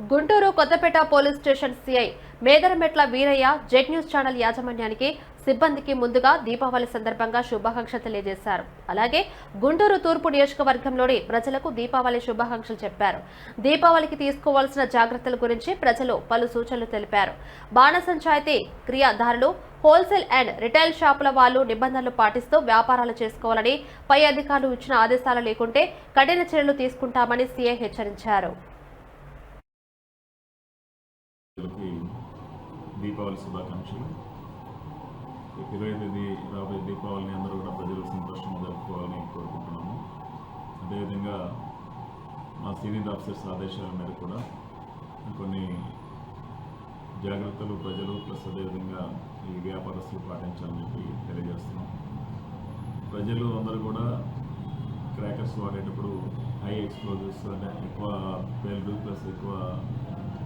Guntur Kothapeta police station CI Medarametla Veeraiah Z news channel యాజమాన్యానికి సిబ్బందికి ముందుగా దీపావళి సందర్భంగా శుభాకాంక్షలు తెలియజేశారు. అలాగే గుంటూరు తూర్పు నియోజకవర్గంలోని ప్రజలకు దీపావళి శుభాకాంక్షలు చెప్పారు. దీపావళికి తీసుకోవాల్సిన జాగ్రత్తల గురించి ప్రజలు పలు సూచనలు తెలిపారు. బాణసంచాయితీ క్రియాదారులు హోల్సేల్ అండ్ రిటైల్ షాపుల వాళ్ళు నిబంధనలు పాటిస్తూ వ్యాపారాలు చేసుకోవాలని పై అధికారులు ఇచ్చిన ఆదేశాలు లేకుంటే కఠిన చర్యలు తీసుకుంటామని సీఐ హెచ్చరించారు. దీపావళి శుభాకాంక్షలు. ఇరవై తేదీ రాబోయే దీపావళిని అందరూ కూడా ప్రజలు సంతోషంగా జరుపుకోవాలని కోరుకుంటున్నాము. అదేవిధంగా మా సీనియర్ ఆఫీసర్స్ ఆదేశాల మేరకు కూడా కొన్ని జాగ్రత్తలు ప్రజలు ప్లస్ అదేవిధంగా ఈ వ్యాపారస్తులు పాటించాలని చెప్పి తెలియజేస్తున్నాం. ప్రజలు అందరూ కూడా క్రాకర్స్ వాడేటప్పుడు హై ఎక్స్ప్లోజివ్స్ అంటే ఎక్కువ పేలుడు ప్లస్ ఎక్కువ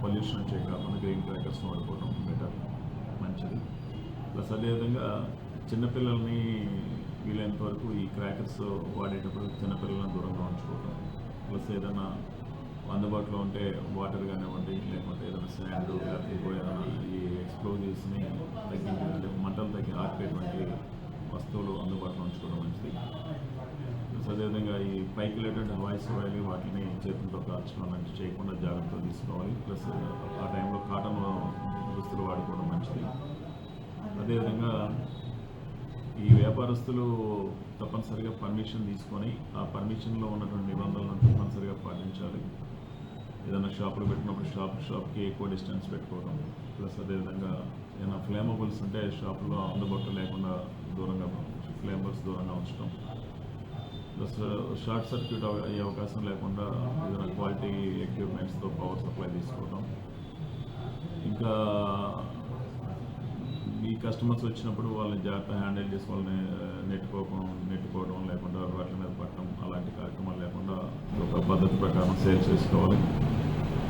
పొల్యూషన్ వచ్చే కాకుండా గ్రీన్ క్రాకర్స్ని వాడుకోవడం బెటర్ మంచిది. ప్లస్ అదేవిధంగా చిన్నపిల్లల్ని వీలైనంత వరకు ఈ క్రాకర్స్ వాడేటప్పుడు చిన్నపిల్లలను దూరంగా ఉంచుకోవడం. ప్లస్ ఏదైనా అందుబాటులో ఉంటే వాటర్ కానివ్వండి లేకపోతే ఏదైనా శాండ్ లేకపోతే ఏదైనా ఈ ఎక్స్ప్లోజివ్స్ని తగ్గించి మంటలు తగ్గి ఆర్పేటువంటి వస్తువులు అందుబాటులో ఉంచుకోవడం మంచిది. అదేవిధంగా ఈ పైకి వెళ్ళేటువంటి హవాయిస్ వాయిల్ వాటిని చేతులతో కాల్చడం లాంటివి చేయకుండా జాగ్రత్తలు తీసుకోవాలి. ప్లస్ ఆ టైంలో కాటన్ దుస్తులు వాడుకోవడం మంచిది. అదేవిధంగా ఈ వ్యాపారస్తులు తప్పనిసరిగా పర్మిషన్ తీసుకొని ఆ పర్మిషన్లో ఉన్నటువంటి నిబంధనలను తప్పనిసరిగా పాటించాలి. ఏదైనా షాపులు పెట్టినప్పుడు షాప్ షాప్కి ఎక్కువ డిస్టెన్స్ పెట్టుకోవడం. ప్లస్ అదేవిధంగా ఏదైనా ఫ్లేమబుల్స్ ఉంటే షాపులో అందుబాటులో లేకుండా దూరంగా ఫ్లేమబుల్స్ దూరంగా ఉంచడం. షార్ట్ సర్క్యూట్ అవ- అయ్యే అవకాశం లేకుండా ఏదైనా క్వాలిటీ ఎక్విప్మెంట్స్తో పవర్ సప్లై తీసుకోవడం ఇంకా మీ కస్టమర్స్ వచ్చినప్పుడు వాళ్ళని జాగ్రత్త హ్యాండిల్ చేసి వాళ్ళని ఆ, నెట్టుకోవడం నెట్టుకోవడం లేకుండా వాటి మీద పట్టడం అలాంటి కార్యక్రమాలు లేకుండా ఒక పద్ధతి ప్రకారం సేల్ చేసుకోవాలి.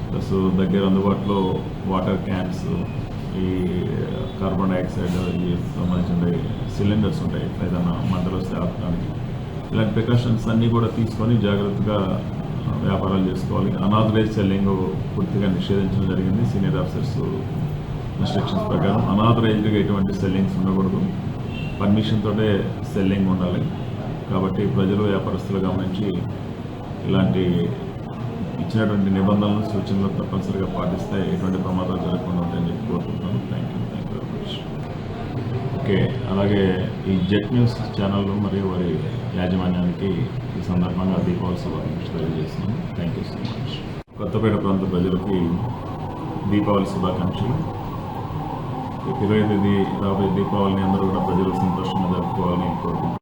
ప్లస్ దగ్గర అందుబాటులో వాటర్ క్యాన్స్ ఈ కార్బన్ డైఆక్సైడ్ ఈ సంబంధించిన సిలిండర్స్ ఉంటాయి. ఏదైనా మంటలు వస్తే ఆపడానికి. ఇలాంటి ప్రికాషన్స్ అన్నీ కూడా తీసుకొని జాగ్రత్తగా వ్యాపారాలు చేసుకోవాలి. అనాథరైజ్ సెల్లింగ్ పూర్తిగా నిషేధించడం జరిగింది. సీనియర్ ఆఫీసర్స్ ఇన్స్ట్రక్షన్స్ ప్రకారం అనాథరైజ్డ్గా ఎటువంటి సెల్లింగ్స్ ఉండకూడదు. పర్మిషన్ తోటే సెల్లింగ్ ఉండాలి. కాబట్టి ప్రజలు వ్యాపారస్తులు గమనించి ఇలాంటి ఇచ్చినటువంటి నిబంధనలు సూచనలు తప్పనిసరిగా పాటిస్తే ఎటువంటి ప్రమాదాలు జరగకుండా ఉంటాయని చెప్పి కోరుకుంటున్నాను. Thank you thank you very much okay. అలాగే ఈ జెట్ న్యూస్ ఛానల్ మరియు వారి యాజమాన్యానికి ఈ సందర్భంగా దీపావళి శుభాకాంక్షలు తెలియజేస్తున్నాను. Thank you so much Kothapeta ప్రాంత ప్రజలకి దీపావళి శుభాకాంక్షలు. ఇరవై తేదీ రాబోయే దీపావళిని అందరూ కూడా ప్రజలు సంతోషంగా జరుపుకోవాలని కోరుకుంటున్నాను.